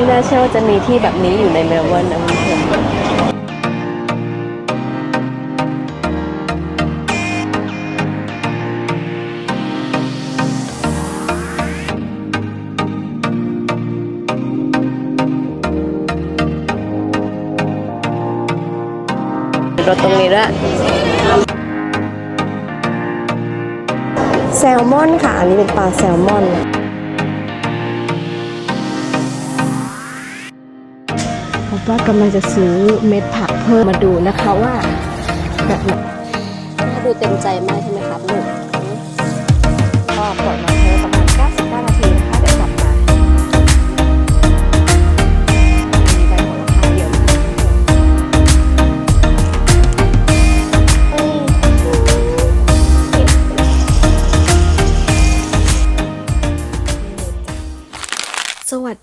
ไม่น่าเชื่อว่าจะมีที่แบบนี้อยู่ในเมลเบิร์นนะเพื่อนๆรถตรงนี้ด้วยแซลมอนค่ะ อันนี้เป็นปลาแซลมอน ว่ากำลังจะซื้อเม็ดผักเพิ่มมาดูนะคะว่าแบบดูเต็มใจมากใช่ไหมครับลูก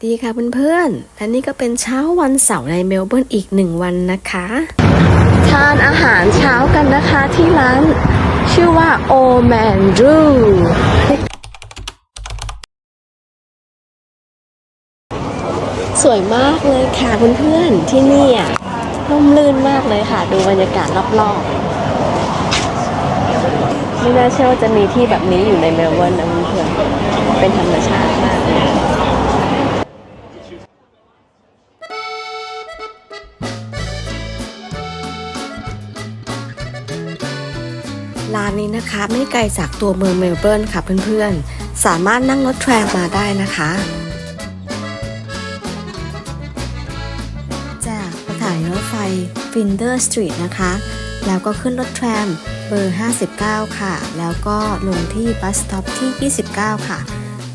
ดีค่ะเพื่อนๆและนี่ก็เป็นเช้าวันเสาร์ในเมลเบิร์นอีกหนึ่งวันนะคะ ทานอาหารเช้ากันนะคะที่ร้าน ชื่อว่าโอแมนรูสวยมากเลยค่ะเพื่อนๆที่นี่อะร่มรื่นมากเลยค่ะ ดูบรรยากาศรอบๆ ไม่น่าเชื่อว่าจะมีที่แบบนี้อยู่ในเมลเบิร์นนะเพื่อนๆเป็นธรรมชาติมากเลย นนี้นะคะ ไม่ไกลจากตัวเมืองเมลเบิร์นค่ะเพื่อนๆ สามารถนั่งรถแทรมมาได้นะคะ จากสถานีรถไฟฟินเดอร์สตรีทนะคะ แล้วก็ขึ้นรถแทรมเบอร์ 59 ค่ะ แล้วก็ลงที่บัสสต็อปที่ 29 ค่ะ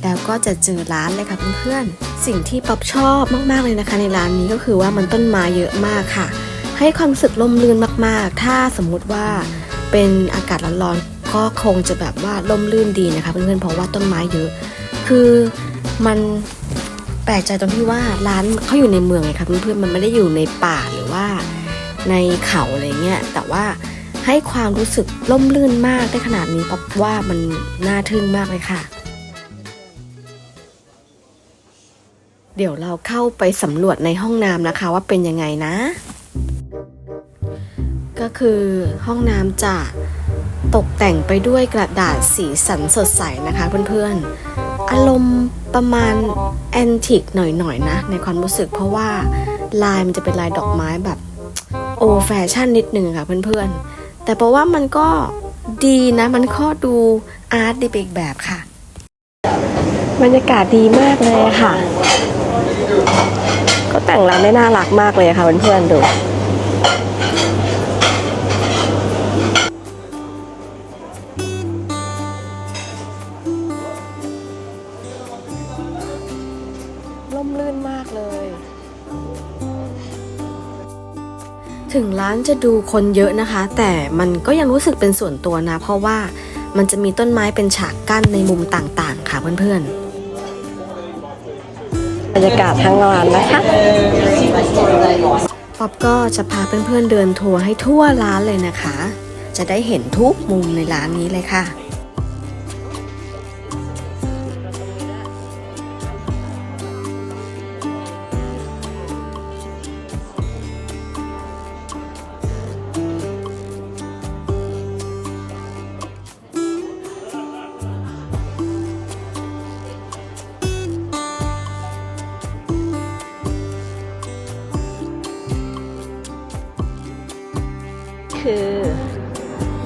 แล้วก็จะเจอร้านเลยค่ะเพื่อนๆ สิ่งที่ป๊อปชอบมากๆเลยนะคะ ในร้านนี้ก็คือว่ามันต้นไม้เยอะมากค่ะ ให้ความรู้สึกล่มลื่นมากๆ ถ้าสมมุติว่า เป็นอากาศร้อนๆก็คงจะแบบว่าล่มลื่นดีนะคะเพื่อนๆเพราะว่าต้นไม้เยอะ คือมันแปลกใจตรงที่ว่าร้านเขาอยู่ในเมืองไงคะเพื่อนๆมันไม่ได้อยู่ในป่าหรือว่าในเขาอะไรเงี้ยแต่ว่าให้ความรู้สึกล่มลื่นมากได้ขนาดนี้ป๊อปว่ามันน่าทึ่งมากเลยค่ะ เดี๋ยวเราเข้าไปสำรวจในห้องน้ำนะคะว่าเป็นยังไงนะ ก็คือห้องน้ำจะตกแต่งไปด้วยกระดาษสีสันสดใสนะคะเพื่อนๆ อารมณ์ประมาณแอนติกหน่อยๆนะในความรู้สึกเพราะว่าลายมันจะเป็นลายดอกไม้แบบโอแฟชั่นนิดนึงค่ะเพื่อนๆ แต่เพราะว่ามันก็ดีนะมันข้อดูอาร์ตดีไปอีกแบบค่ะ บรรยากาศดีมากเลยค่ะ ก็แต่งร้านได้น่ารักมากเลยค่ะเพื่อนๆดู ถึงร้านจะดูคนเยอะนะคะ แต่มันก็ยังรู้สึกเป็นส่วนตัวนะ เพราะว่ามันจะมีต้นไม้เป็นฉากกั้นในมุมต่างๆ ค่ะเพื่อนๆ บรรยากาศทั้งร้านนะคะป๊อปก็จะพาเพื่อนๆเดินทัวร์ให้ทั่วร้านเลยนะคะ จะได้เห็นทุกมุมในร้านนี้เลยค่ะ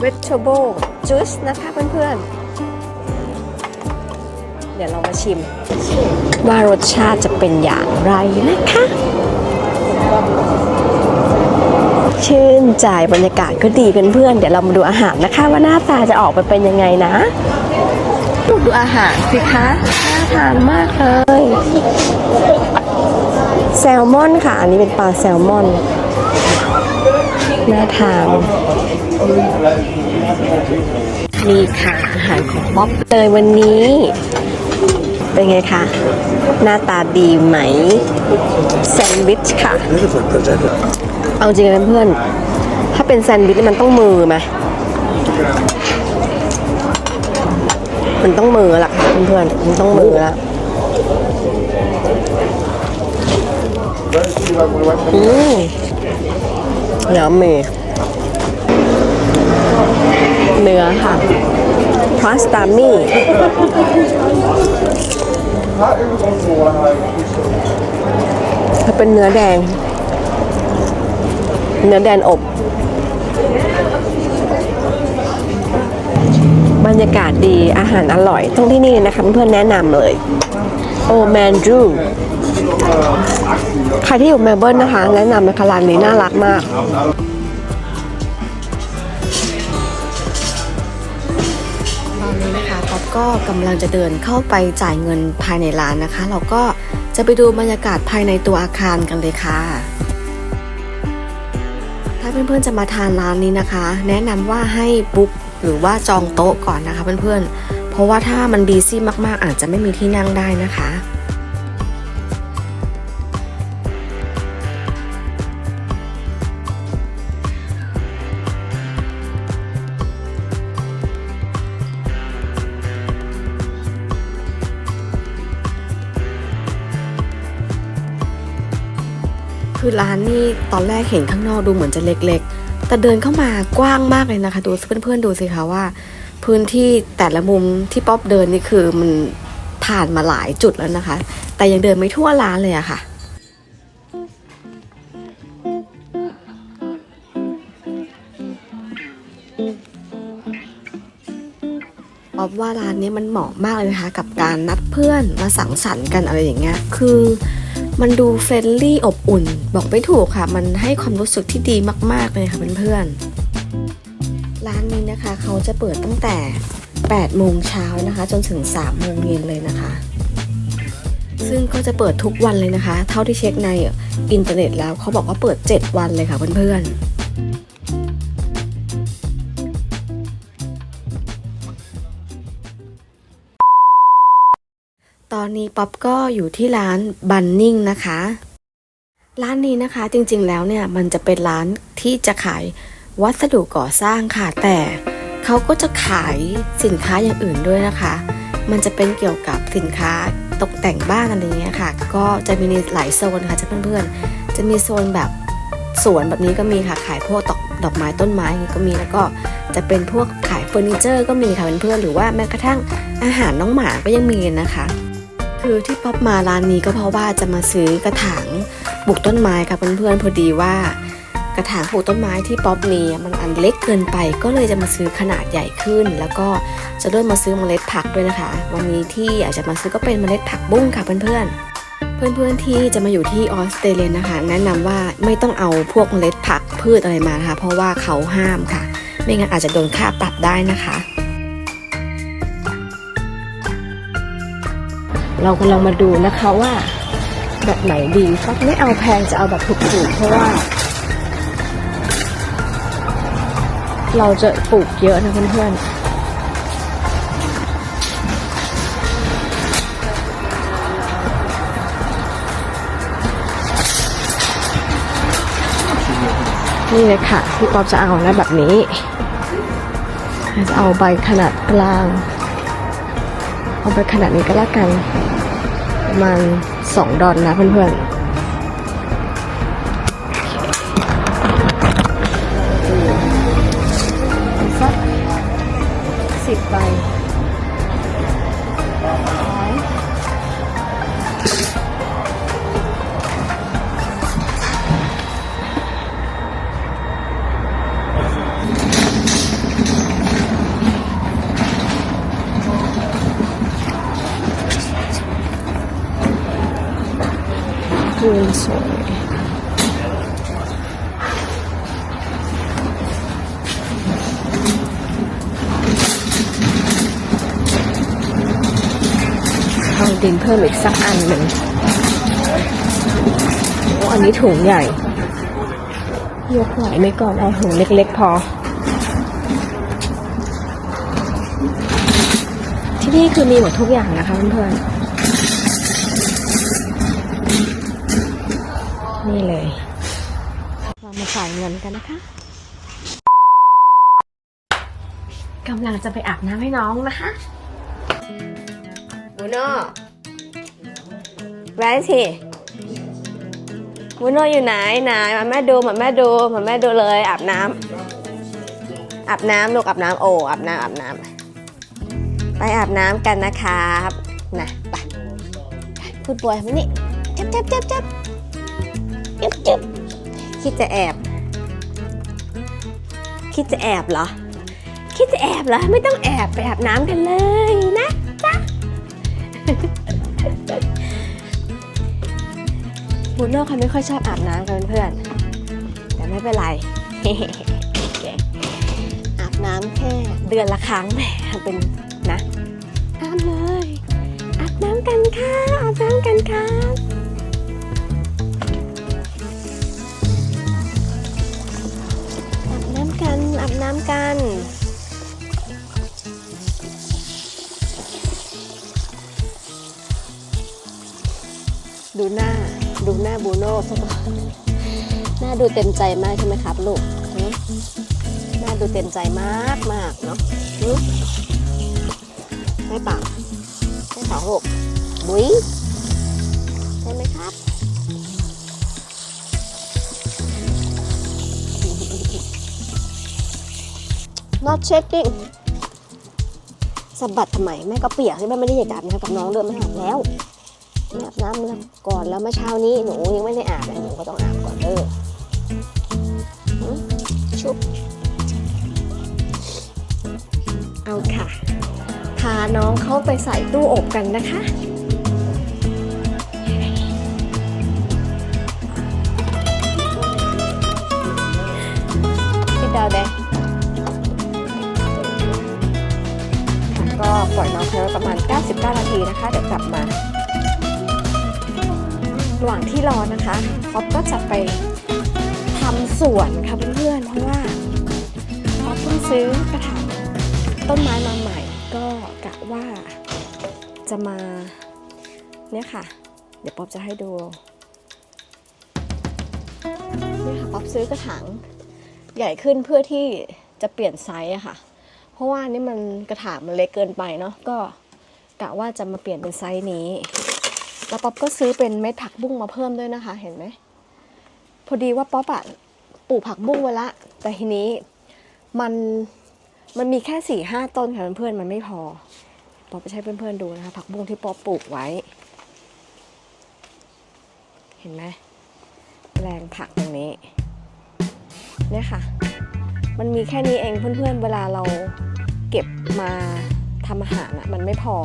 vegetable juice นะคะเพื่อนๆ เดี๋ยวเรามาชิม ว่ารสชาติจะเป็นอย่างไรนะคะ ชื่นใจบรรยากาศก็ดีเพื่อนๆ เดี๋ยวเรามาดูอาหารนะคะ ว่าหน้าตาจะออกมาเป็นยังไงนะดูอาหารสิคะ น่าทานมากเลย แซลมอนค่ะ อันนี้เป็นปลาแซลมอน น่าทานนี่ค่ะอาหารของบ๊อบเลยวันนี้ เป็นไงคะ หน้าตาดีไหม แซนด์วิชค่ะ เอาจริงนะเพื่อน ถ้าเป็นแซนด์วิชมันต้องมือไหมมันต้องมือละค่ะเพื่อนๆมันต้องมือละอืม ยำมีเนื้อค่ะพาสต้ามี่เป็นเนื้อแดง เนื้อแดงอบ บรรยากาศดีอาหารอร่อยต้องที่นี่นะคะเพื่อนๆแนะนำเลย โอแมนจู ใครที่อยู่เมลเบิร์นนะคะแนะนำนะคะร้านนี้น่ารักมากตอนนี้นะคะป๊อปก็กำลังจะเดินเข้าไปจ่ายเงินภายในร้านนะคะ เราก็จะไปดูบรรยากาศภายในตัวอาคารกันเลยค่ะ ถ้าเพื่อนๆจะมาทานร้านนี้นะคะ แนะนำว่าให้บุ๊กหรือว่าจองโต๊ะก่อนนะคะเพื่อนๆเพราะว่าถ้ามันบีซี่มากๆ อาจจะไม่มีที่นั่งได้นะคะ คือร้านนี่ตอนแรกเห็นข้างนอกดูเหมือนจะเล็กๆ แต่เดินเข้ามากว้างมากเลยนะคะ ดูเพื่อนๆดูสิคะว่า พื้นที่แต่ละมุมที่ป๊อปเดินนี่คือมันผ่านมาหลายจุดแล้วนะคะ แต่ยังเดินไม่ทั่วร้านเลยอะค่ะป๊อปว่าร้านนี้มันเหมาะมากเลยนะคะ กับการนัดเพื่อนมาสังสรรค์กันอะไรอย่างเงี้ย คือ มันดูเฟรนลี่อบอุ่น บอกไม่ถูกค่ะ มันให้ความรู้สึกที่ดีมาก ๆ เลยค่ะเพื่อนๆ ร้านนี้นะคะ เขาจะเปิดตั้งแต่ 8 โมงเช้านะคะ จนถึง 3 โมงเย็นเลยนะคะ ซึ่งก็จะเปิดทุกวันเลยนะคะ เท่าที่เช็คในอินเทอร์เน็ตแล้วเขาบอกว่าเปิด 7 วันเลยค่ะเพื่อนๆ ป๊อปก็อยู่ที่ร้านบันนิ่งนะคะ ร้านนี้นะคะจริงๆแล้วเนี่ยมันจะเป็นร้านที่จะขายวัสดุก่อสร้างค่ะ แต่เขาก็จะขายสินค้าอย่างอื่นด้วยนะคะ มันจะเป็นเกี่ยวกับสินค้าตกแต่งบ้านอะไรเงี้ยค่ะ ก็จะมีหลายโซนค่ะจะเพื่อนๆ จะมีโซนแบบสวนแบบนี้ก็มีค่ะขายพวกดอกดอกไม้ต้นไม้อย่างนี้ก็มีแล้วก็จะเป็นพวกขายเฟอร์นิเจอร์ก็มีค่ะเพื่อนๆหรือว่าแม้กระทั่งอาหารน้องหมาก็ยังมีนะคะ คือที่ป๊อปมาร้านนี้ก็เพราะว่าจะมาซื้อกระถางปลูกต้นไม้ค่ะเพื่อนๆพอดีว่ากระถางปลูกต้นไม้ที่ป๊อปมีมันอันเล็กเกินไปก็เลยจะมาซื้อขนาดใหญ่ขึ้น แล้วก็จะด้วยมาซื้อเมล็ดผักด้วยนะคะ วันนี้ที่อยากจะมาซื้อก็เป็นเมล็ดผักบุ้งค่ะเพื่อนๆเพื่อนๆที่จะมาอยู่ที่ออสเตรเลียนะคะ แนะนำว่าไม่ต้องเอาพวกเมล็ดผักพืชอะไรมานะคะ เพราะว่าเขาห้ามค่ะ ไม่งั้นอาจจะโดนค่าปรับได้นะคะ เรากำลังมาดูนะคะว่าแบบไหนดีฟักไม่เอาแพงจะเอาแบบถูกๆเพราะว่า เราจะปลูกเยอะนะเพื่อนๆนี่เลยค่ะพี่ป๊อปจะเอานะแบบนี้ จะเอาใบขนาดกลาง เอาไปขนาดนี้ก็แล้วกัน ประมาณสองดอนนะเพื่อนๆ คืนสวยเอาดินเพิ่มอีกสักอันหนึ่งโอ้อันนี้ถุงใหญ่ ยกไหวไหมก่อนเอาถุงเล็กๆพอ ที่นี่คือมีหมดทุกอย่างนะคะเพื่อนๆ นี่เลย เรามาจ่ายเงินกันนะคะกำลังจะไปอาบน้ำให้น้องนะคะบูโน่ Where is he บุโนอยู่ไหนไหนมาแม่ดูมาแม่ดูมาแม่ดูเลยอาบน้ำอาบน้ำลูกอาบน้ำโอ้อาบน้ำอาบน้ำไปอาบน้ำกันนะครับนะไปพูดบอยมานี่จับจับจับจับ จับจับคิดจะแอบ คิดจะแอบเหรอ คิดจะแอบเหรอ ไม่ต้องแอบไปอาบน้ำกันเลยนะจ๊ะบูโน่เขาไม่ค่อยชอบอาบน้ำกันเพื่อนแต่ไม่เป็นไรอาบน้ำแค่เดือนละครั้งแหมเป็นนะอาบเลยอาบน้ำกันค่ะอาบน้ำกันค่ะ อาบน้ำกัน ดูหน้า ดูหน้าบูโน่ซะก่อนหน้าดูเต็มใจมากใช่ไหมครับลูกหน้าดูเต็มใจมากมากเนาะหึไม่ปากไม่ปากลูกบุ้ยใช่ไหมครับ not checking สะบัดทำไมแม่ก็เปียกที่แม่ไม่ได้อยากอาบน้ำกับน้องเดินไม่อาบแล้วแม่อาบน้ำแล้วก่อนแล้วเมื่อเช้านี้หนูยังไม่ได้อาบเลยหนูก็ต้องอาบก่อนเด้อชุบเอาค่ะ พาน้องเข้าไปใส่ตู้อบกันนะคะพี่ดาวแดง ปล่อยน้องเธอประมาณ 99 นาทีนะคะเดี๋ยวกลับมา ระหว่างที่รอนะคะป๊อปก็จะไปทำสวนค่ะเพื่อนๆเพราะว่าป๊อปเพิ่งซื้อกระถางต้นไม้มาใหม่ ก็กะว่าจะมาเนี่ยค่ะ เดี๋ยวป๊อปจะให้ดูเนี่ยค่ะป๊อปซื้อกระถางใหญ่ขึ้นเพื่อที่จะเปลี่ยนไซส์อะค่ะ เพราะว่านี่มันกระถางมันเล็กเกินไปเนาะก็กะว่าจะมาเปลี่ยนเป็นไซส์นี้ แล้วป๊อปก็ซื้อเป็นเม็ดผักบุ้งมาเพิ่มด้วยนะคะ เห็นไหมพอดีว่าป๊อปอะปลูกผักบุ้งไว้ละ แต่ทีนี้มันมันมีแค่สี่ห้าต้นค่ะเพื่อนๆมันไม่พอป๊อปไปใช้เพื่อนๆดูนะคะ ผักบุ้งที่ป๊อปปลูกไว้ เห็นไหมแปลงผักตรงนี้เนี่ยค่ะ มันมีแค่นี้เองเพื่อนๆ เวลาเราเก็บมาทำอาหารอะมันไม่พอ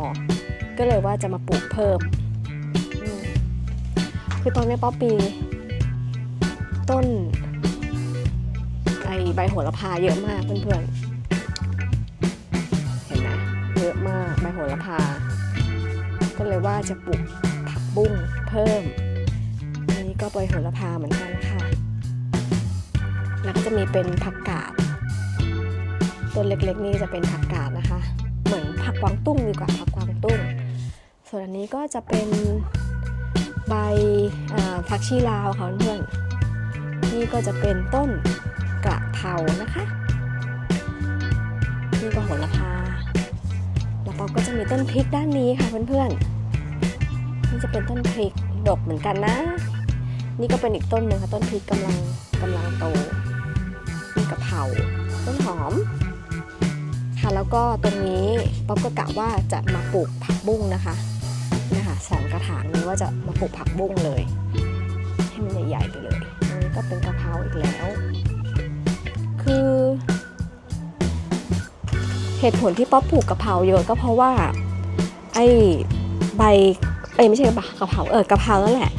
ก็เลยว่าจะมาปลูกเพิ่ม คือตอนนี้ป๊อปปี ต้นไอใบโหระพาเยอะมากเพื่อนๆ เห็นไหมเยอะมากใบโหระพา ก็เลยว่าจะปลูกผักบุ้งเพิ่ม อันนี้ก็ใบโหระพาเหมือนกันค่ะ แล้วก็จะมีเป็นผักกาด ต้นเล็กๆ นี่จะเป็นผักกาดนะคะ เหมือนผักกวางตุ้งดีกว่าผักกวางตุ้ง ส่วนอันนี้ก็จะเป็นใบผักชีลาวค่ะเพื่อนนี่ก็จะเป็นต้นกระเพรานะคะ นี่ก็โหระพาแล้วเราก็จะมีต้นพริกด้านนี้ค่ะเพื่อนๆนี่จะเป็นต้นพริกดกเหมือนกันนะ นี่ก็เป็นอีกต้นหนึ่งค่ะต้นพริกกำลังกำลังโตนี่กะเพราต้นหอม ค่ะแล้วก็ตรงนี้ป๊อปก็กะว่าจะมาปลูกผักบุ้งนะคะนี่ค่ะสองกระถางนี้ว่าจะมาปลูกผักบุ้งเลย ให้มันใหญ่ๆไปเลยอันนี้ก็เป็นกะเพราอีกแล้ว คือ เหตุผลที่ป๊อปปลูกกะเพราเยอะก็เพราะว่าไอ้ใบเอ้ไม่ใช่กะเพรากะเพราเออกะเพรานั่นแหละ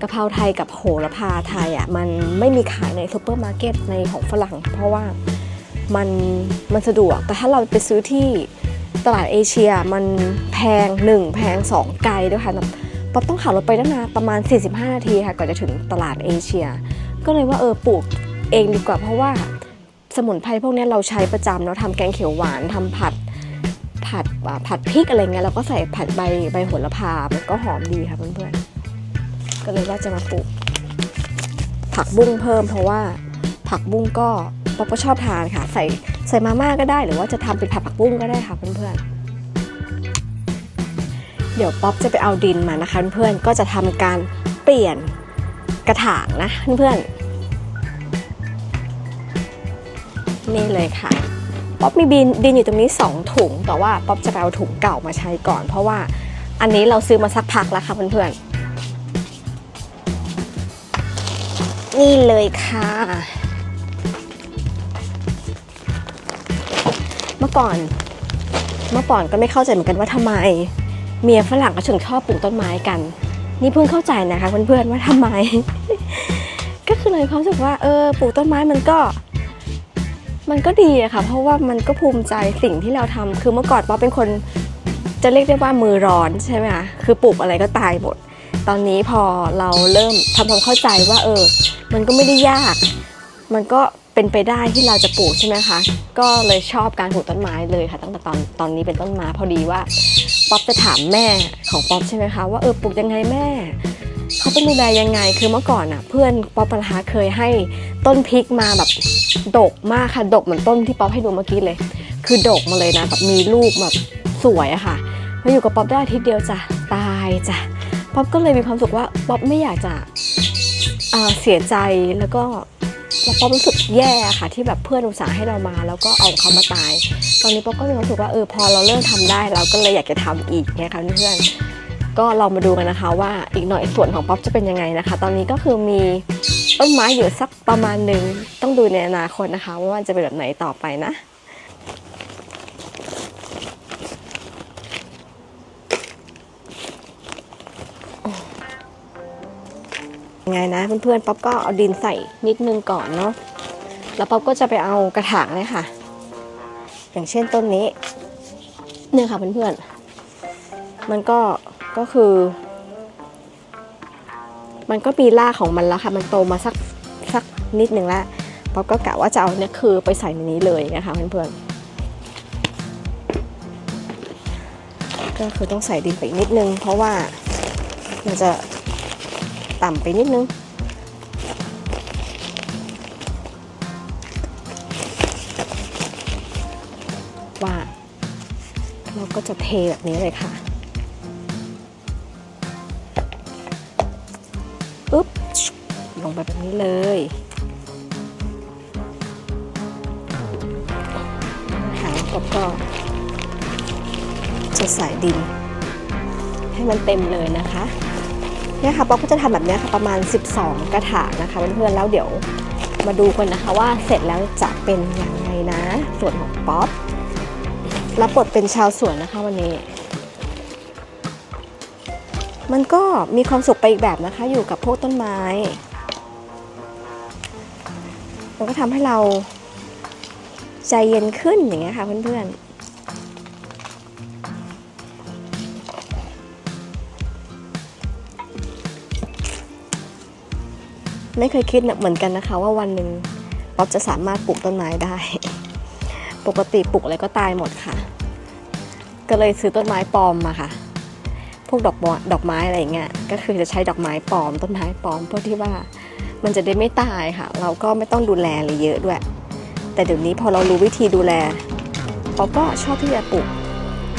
กะเพราไทยกับโหระพาไทยอะมันไม่มีขายในซูเปอร์มาร์เก็ตในของฝรั่ง เพราะว่า มันมันสะดวก แต่ถ้าเราไปซื้อที่ตลาดเอเชียมันแพง 1 แพง 2 ไกลด้วยค่ะป๊อปต้องขับรถไปตั้งนานประมาณ 45 นาทีค่ะก่อนจะถึงตลาดเอเชีย ก็เลยว่าเออปลูกเองดีกว่าเพราะว่าสมุนไพรพวกนี้เราใช้ประจำเนาะทำแกงเขียวหวานทำผัดผัดผัดพริกอะไรเงี้ยเราก็ใส่ผัดใบใบโหระพา มันก็หอมดีค่ะเพื่อนๆ ก็เลยว่าจะมาปลูก ผักบุ้งเพิ่มเพราะว่าผักบุ้งก็ ป๊อปก็ชอบทานค่ะ ใส่ใส่มาม่าก็ได้ หรือว่าจะทำเป็นผัดผักบุ้งก็ได้ค่ะเพื่อนๆ เดี๋ยวป๊อปจะไปเอาดินมานะคะเพื่อนๆ ก็จะทำการเปลี่ยนกระถางนะเพื่อนๆ นี่เลยค่ะ ป๊อปมีบินดินอยู่ตรงนี้ 2 ถุง แต่ว่าป๊อปจะไปเอาถุงเก่ามาใช้ก่อน เพราะว่าอันนี้เราซื้อมาสักพักแล้วค่ะเพื่อนๆ นี่เลยค่ะ เมื่อก่อนเมื่อก่อนก็ไม่เข้าใจเหมือนกันว่าทำไม เมียฝรั่งก็ถึงชอบปลูกต้นไม้กัน นี่เพิ่งเข้าใจนะคะเพื่อนๆว่าทำไม ก็คือเลยเขามรู้สึกว่าเออปลูกต้นไม้มันก็ มันก็ดีอะค่ะ เพราะว่ามันก็ภูมิใจสิ่งที่เราทำคือเมื่อก่อนป๊อปเป็นคนจะเรียกได้ว่ามือร้อนใช่ไหมคะคือปลูกอะไรก็ตายหมด ตอนนี้พอเราเริ่มทำความเข้าใจว่า เออ มันก็ไม่ได้ยาก มันก็ เป็นไปได้ที่เราจะปลูกใช่ไหมคะ ก็เลยชอบการปลูกต้นไม้เลยค่ะ ตั้งแต่ตอนตอนนี้เป็นต้นมาพอดีว่าป๊อปจะถามแม่ของป๊อปใช่ไหมคะว่าเออปลูกยังไงแม่เขาต้องดูแลยังไง คือเมื่อก่อนอะ เพื่อนป๊อปปะคะเคยให้ต้นพริกมาแบบดกมากค่ะ ดกเหมือนต้นที่ป๊อปให้ดูเมื่อกี้เลย คือดกมาเลยนะแบบมีลูกแบบสวยอะค่ะมาอยู่กับป๊อปได้อาทิตย์เดียวจ้ะตายจ้ะป๊อปก็เลยมีความสุขว่าป๊อปไม่อยากจะเเสียใจแล้วก็ เราป๊อปรู้สึกแย่ค่ะ ที่แบบเพื่อนอุตส่าห์ให้เรามา แล้วก็เอาเขามาตาย ตอนนี้ป๊อปก็มีความรู้สึกว่าเออพอเราเริ่มทำได้ เราก็เลยอยากจะทำอีกเนี่ยค่ะเพื่อนก็ลองมาดูกันนะคะ ว่าอีกหน่อยส่วนของป๊อปจะเป็นยังไงนะคะ ตอนนี้ก็คือมีต้นไม้อยู่สักประมาณหนึ่งต้องดูในอนาคตนะคะ ว่ามันจะเป็นแบบไหนต่อไปนะ ไงนะเพื่อนๆป๊อปก็เอาดินใส่นิดนึงก่อนเนาะแล้วป๊อปก็จะไปเอากระถางเลยค่ะ อย่างเช่นต้นนี้เนี่ยค่ะเพื่อนๆมันก็ก็คือ มันก็มีรากของมันแล้วค่ะ มันโตมาสักสักนิดหนึ่งแล้วป๊อปก็กะว่าจะเอาเนี่ยคือไปใส่ในนี้เลยนะคะเพื่อนๆก็คือต้องใส่ดินไปนิดนึง เพราะว่ามันจะ ต่ำไปนิดนึง ว่า เราก็จะเทแบบนี้เลยค่ะปึ๊บลงไปแบบนี้เลยหางกบก็จะใส่ดิน ให้มันเต็มเลยนะคะ เนี่ยค่ะป๊อปก็จะทำแบบนี้ค่ะประมาณ 12 กระถางนะคะเพื่อนๆแล้วเดี๋ยวมาดูกันนะคะว่าเสร็จแล้วจะเป็นยังไงนะส่วนของป๊อปรับบทเป็นชาวสวนนะคะวันนี้ มันก็มีความสุขไปอีกแบบนะคะ อยู่กับพวกต้นไม้ มันก็ทำให้เราใจเย็นขึ้นอย่างเงี้ยค่ะเพื่อนๆ ไม่เคยคิดเหมือนกันนะคะ ว่าวันหนึ่งป๊อปจะสามารถปลูกต้นไม้ได้ ปกติปลูกอะไรก็ตายหมดค่ะ ก็เลยซื้อต้นไม้ปลอมมาค่ะ พวกดอกดอกไม้อะไรอย่างเงี้ยก็คือจะใช้ดอกไม้ปลอม ต้นไม้ปลอมเพื่อที่ว่ามันจะได้ไม่ตายค่ะ เราก็ไม่ต้องดูแลอะไรเยอะด้วย แต่เดี๋ยวนี้พอเรารู้วิธีดูแลป๊อปก็ชอบที่จะปลูก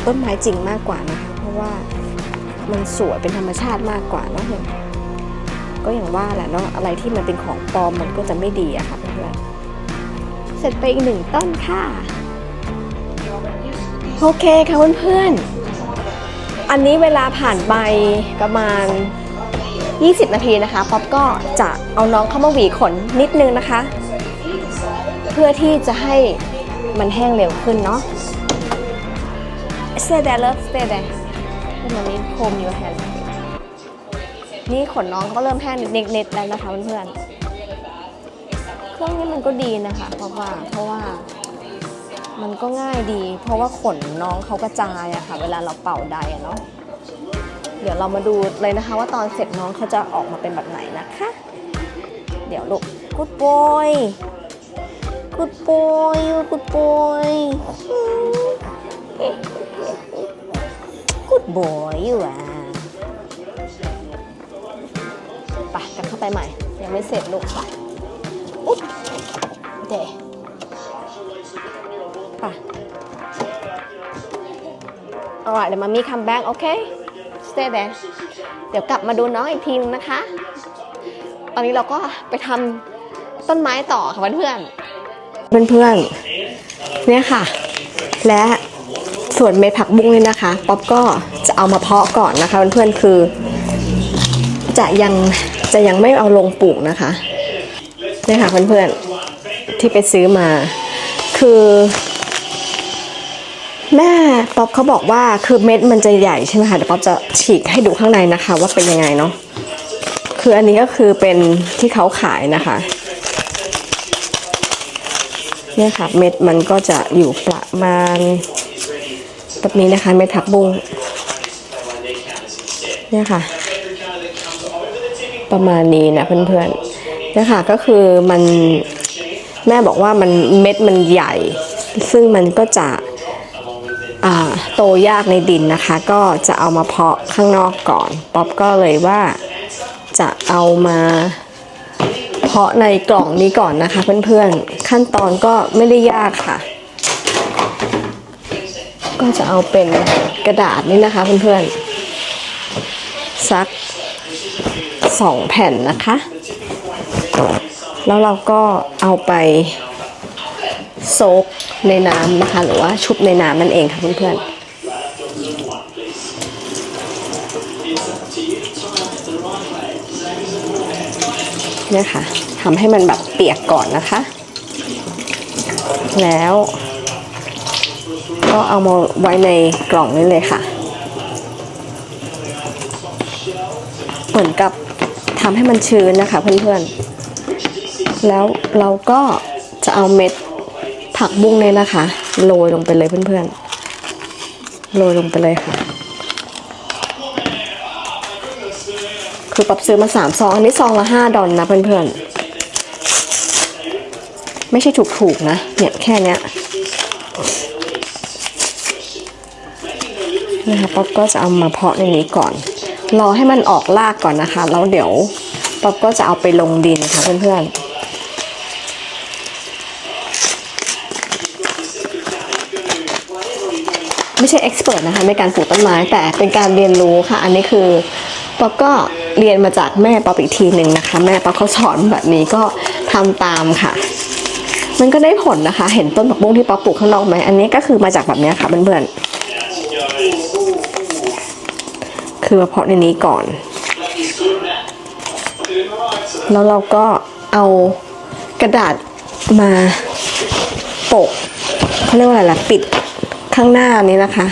ต้นไม้จริงมากกว่านะคะ เพราะว่ามันสวยเป็นธรรมชาติมากกว่าเนอะ ก็อย่างว่าแหละเนาะอะไรที่มันเป็นของปลอมมันก็จะไม่ดีอะค่ะเพื่อนเสร็จไปอีกหนึ่งต้นค่ะโอเคค่ะเพื่อนๆอันนี้เวลาผ่านไปประมาณ 20 นาทีนะคะป๊อปก็จะเอาน้องเข้ามาหวีขนนิดนึงนะคะ เพื่อที่จะให้มันแห้งเร็วขึ้นเนาะ Stay there love stay there มันนี้ comb your hair นี่ขนน้องก็เริ่มแห้งเน็ตๆแล้วนะคะเพื่อนๆ เครื่องนี้มันก็ดีนะคะ เพราะว่าเพราะว่า มันก็ง่ายดี เพราะว่าขนน้องเขากระจายอะค่ะ เวลาเราเป่าไดอะเนาะ เดี๋ยวเรามาดูเลยนะคะ ว่าตอนเสร็จน้องเขาจะออกมาเป็นแบบไหนนะคะ เดี๋ยวลูก good boy good boy good boy good boy อยู่อะ ไปใหม่ ยังไม่เสร็จลูกไปอุ๊บเดไป alright เดี๋ยวมามี come back โอเค stay there เดี๋ยวกลับมาดูน้องอีกทีนึงนะคะ ตอนนี้เราก็ไปทำต้นไม้ต่อค่ะเพื่อนๆเพื่อนเนี่ยค่ะ และส่วนเม็ดผักบุ้งนี่นะคะ ป๊อปก็จะเอามาเพาะก่อนนะคะเพื่อนๆคือ จะยังจะยังไม่เอาลงปลูกนะคะเนี่ยค่ะเพื่อนๆที่ไปซื้อมา คือ แม่ป๊อปเขาบอกว่าคือเม็ดมันจะใหญ่ใช่ไหมคะเดี๋ยวป๊อปจะฉีกให้ดูข้างในนะคะ ว่าเป็นยังไงเนาะคืออันนี้ก็คือเป็นที่เขาขายนะคะเนี่ยค่ะเม็ดมันก็จะอยู่ประมาณแบบนี้นะคะเม็ดผักบุ้งเนี่ยค่ะ ประมาณนี้นะเพื่อนๆนี่ยค่ะก็คือมันแม่บอกว่ามันเม็ดมันใหญ่ ซึ่งมันก็จะโตยากในดินนะคะ ก็จะเอามาเพาะข้างนอกก่อน ป๊อปก็เลยว่าจะเอามาเพาะในกล่องนี้ก่อนนะคะ เพื่อนๆ ขั้นตอนก็ไม่ได้ยากค่ะ ก็จะเอาเป็นกระดาษนี่นะคะ เพื่อนๆสัก สองแผ่นนะคะ แล้วเราก็เอาไปโซกในน้ำนะคะ หรือว่าชุบในน้ำนั่นเองค่ะเพื่อนๆเนี่ยค่ะทำให้มันแบบเปียกก่อนนะคะ แล้ว ก็เอามาไว้ในกล่องนี้เลยค่ะ เหมือนกับ ทำให้มันชื้นนะคะเพื่อนๆ แล้วเราก็จะเอาเม็ดผักบุ้งเนี่ยนะคะโรยลงไปเลยเพื่อนๆ โรยลงไปเลยค่ะ คือปรับซื้อมาสามซอง อันนี้ซองละห้าดอลนะเพื่อนๆ ไม่ใช่ถูกๆนะ เนี่ยแค่เนี้ยนะคะป๊อปก็จะเอามาเพาะในนี้ก่อน รอให้มันออกรากก่อนนะคะ แล้วเดี๋ยวป๊อปก็จะเอาไปลงดินค่ะเพื่อนๆไม่ใช่เอ็กซ์เพรสนะคะในการปลูกต้นไม้แต่เป็นการเรียนรู้ค่ะ อันนี้คือป๊อปก็เรียนมาจากแม่ป๊อปอีกทีหนึ่งนะคะ แม่ป๊อปเขาสอนแบบนี้ก็ทำตามค่ะ มันก็ได้ผลนะคะ เห็นต้นผักบุ้งที่ป๊อปปลูกข้างนอกไหมอันนี้ก็คือมาจากแบบนี้ค่ะเพื่อนๆ คือมาเพาะในนี้ก่อน แล้วเราก็เอากระดาษมาโปะเขาเรียกว่าอะไรล่ะปิดข้างหน้านี้นะคะ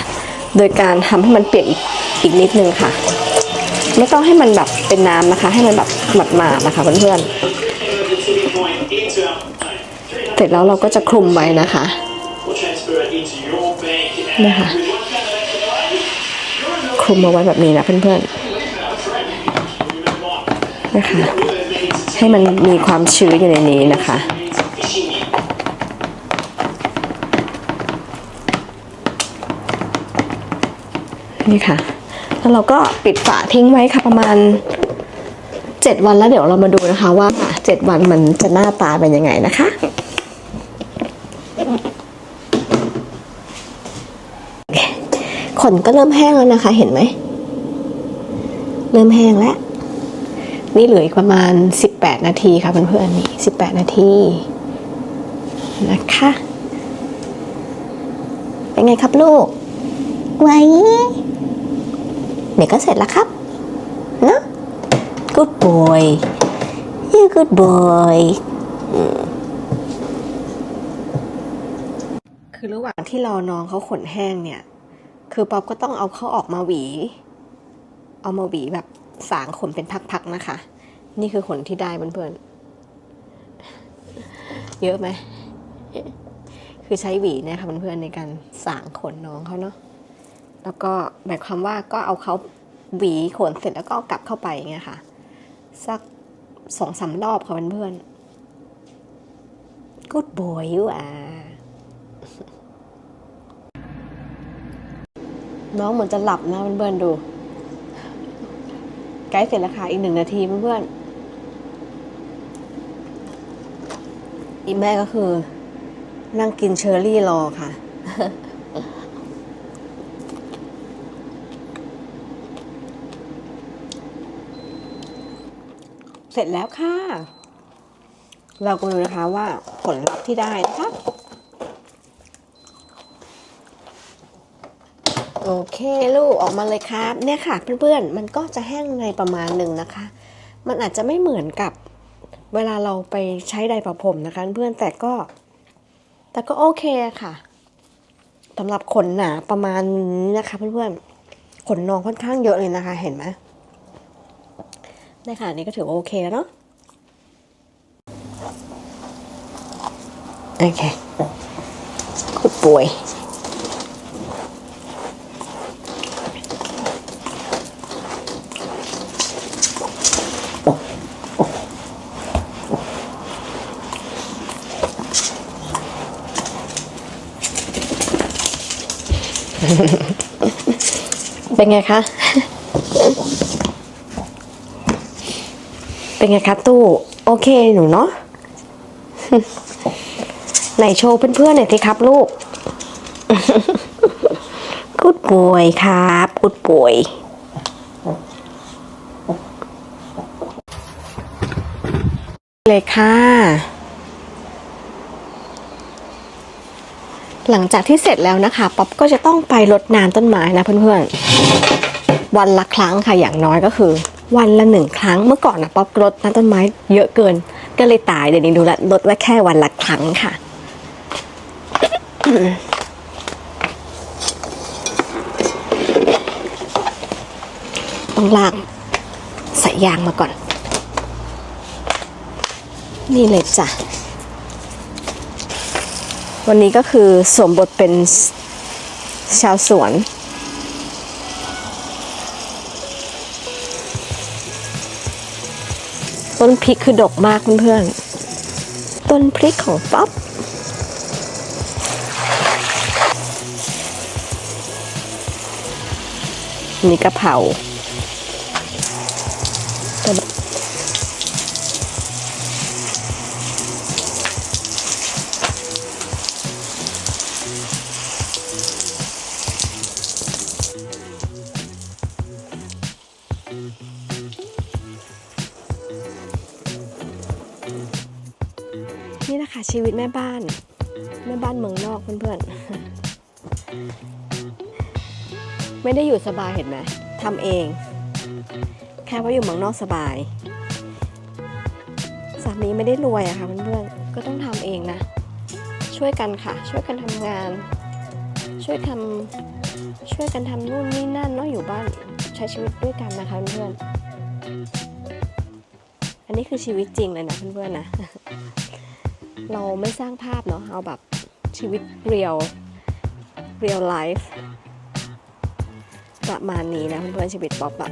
โดยการทำให้มันเปียกอีกอีกนิดนึงค่ะ ไม่ต้องให้มันแบบเป็นน้ำนะคะ ให้มันแบบหมาดๆนะคะเพื่อนๆเสร็จแล้วเราก็จะคลุมไว้นะคะนะคะ ลุมเอาไว้แบบนี้นะเพื่อนๆนะคะ ให้มันมีความชื้นอยู่ในนี้นะคะนี่ค่ะ แล้วเราก็ปิดฝาทิ้งไว้ค่ะประมาณ 7 วันแล้วเดี๋ยวเรามาดูนะคะว่า 7 วันมันจะหน้าตาเป็นยังไงนะคะ นก็เริ่มแห้งแล้วนะคะ เห็นไหม เริ่มแห้งแล้ว นี่เหลืออีกประมาณ 18 นาทีค่ะเพื่อนๆนี่18 นาทีนะคะ เป็นไงครับลูก ไว้เดี๋ยวก็เสร็จแล้วครับ เนอะ good boy you good boy คือระหว่างที่รอน้องเขาขนแห้งเนี่ย คือป๊อปก็ต้องเอาเขาออกมาหวี เอามาหวีแบบสางขนเป็นพักๆนะคะ นี่คือขนที่ได้เพื่อนๆ เยอะไหม คือใช้หวีเนี่ยค่ะเพื่อนๆในการสางขนน้องเขาเนาะ แล้วก็หมายความว่าก็เอาเขาหวีขนเสร็จแล้วก็กลับเข้าไปอย่างเงี้ยค่ะ สักสองสามรอบค่ะเพื่อนๆ good boy you are น้องเหมือนจะหลับนะเพื่อนๆดู ใกล้เสร็จแล้วค่ะอีกหนึ่งนาทีเพื่อนๆอีแม่ก็คือ นั่งกินเชอร์รี่รอค่ะเสร็จแล้วค่ะ เราก็ดูนะคะว่าผลลัพธ์ที่ได้นะคะ โอเคลูกออกมาเลยครับ เนี่ยค่ะเพื่อนๆมันก็จะแห้งในประมาณหนึ่งนะคะ มันอาจจะไม่เหมือนกับเวลาเราไปใช้ไดร์ประผมนะคะเพื่อนแต่ก็ แต่ก็โอเคค่ะสำหรับขนหนาประมาณนี้นะคะ เพื่อนๆขนนองค่อนข้างเยอะเลยนะคะ เห็นไหมในขณะนี้ก็ถือว่าโอเคแล้วเนาะโอเคคุณป่วย เป็นไงคะ เป็นไงคะตู้ โอเคหนูเนาะ ไหนโชว์เพื่อนๆหน่อยสิครับลูกกุดป่วยครับกุดป่วย เลยค่ะ หลังจากที่เสร็จแล้วนะคะ ป๊อปก็จะต้องไปรดน้ำต้นไม้นะเพื่อนๆ วันละครั้งค่ะอย่างน้อยก็คือ วันละหนึ่งครั้งเมื่อก่อนนะป๊อปรดน้ำต้นไม้เยอะเกิน ก็เลยตายเดี๋ยวนี้ดูแลลดไว้แค่วันละครั้งค่ะต้องลากใส่ยางมาก่อน นี่เลยจ้ะ วันนี้ก็คือสวมบทเป็นชาวสวนต้นพริกคือดกมากเพื่อนๆ ต้นพริกของป๊อปมีกะเพรา นี่แหละค่ะชีวิตแม่บ้าน แม่บ้านเมืองนอกเพื่อนๆ ไม่ได้อยู่สบายเห็นไหมทำเอง แค่ว่าอยู่เมืองนอกสบาย สามีไม่ได้รวยอะค่ะเพื่อนๆ ก็ต้องทำเองนะ ช่วยกันค่ะ ช่วยกันทำงาน ช่วยทำช่วยกันทำนู่นนี่นั่นเนาะอยู่บ้านใช้ชีวิตด้วยกันนะคะเพื่อนๆอันนี้คือชีวิตจริงเลยนะเพื่อนๆนะ เราไม่สร้างภาพเนาะเอาแบบชีวิตเรียลเรียลไลฟ์ประมาณนี้นะเพื่อนๆชีวิตป๊อปอะ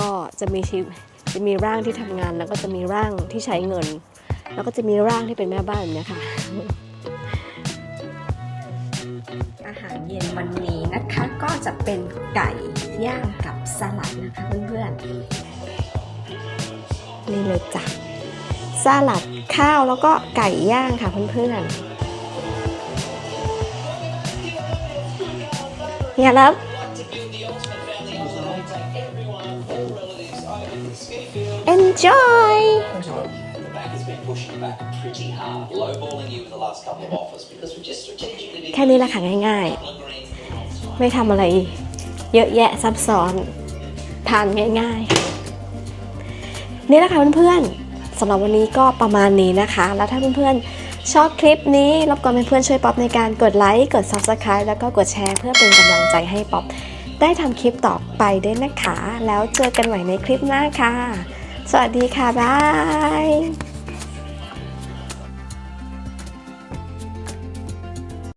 ก็จะมีชีวิตจะมีร่างที่ทำงานแล้วก็จะมีร่างที่ใช้เงิน แล้วก็จะมีร่างที่เป็นแม่บ้านแบบเนี้ยค่ะ อาหารเย็นวันนี้นะคะก็จะเป็นไก่ย่างกับสลัดนะคะเพื่อนๆนี่เลยจ้ะ สลัดข้าวแล้วก็ไก่ย่างค่ะเพื่อนๆเนี่ยแล้ว enjoy The bank has been pushing back pretty hard, lowballing you in the last couple of offers because we just strategically did แค่นี้แหละค่ะง่ายๆ ไม่ทำอะไรเยอะแยะซับซ้อน ทานง่ายๆ นี่แหละค่ะเพื่อนๆ สำหรับวันนี้ก็ประมาณนี้นะคะ แล้วถ้าเพื่อนๆ ชอบคลิปนี้รบกวนเพื่อนๆช่วยป๊อปในการกดไลค์กด Subscribe แล้วก็กดแชร์เพื่อเป็นกำลังใจให้ป๊อปได้ทำคลิปต่อไปด้วยนะคะ แล้วเจอกันใหม่ในคลิปหน้าค่ะ สวัสดีค่ะ บาย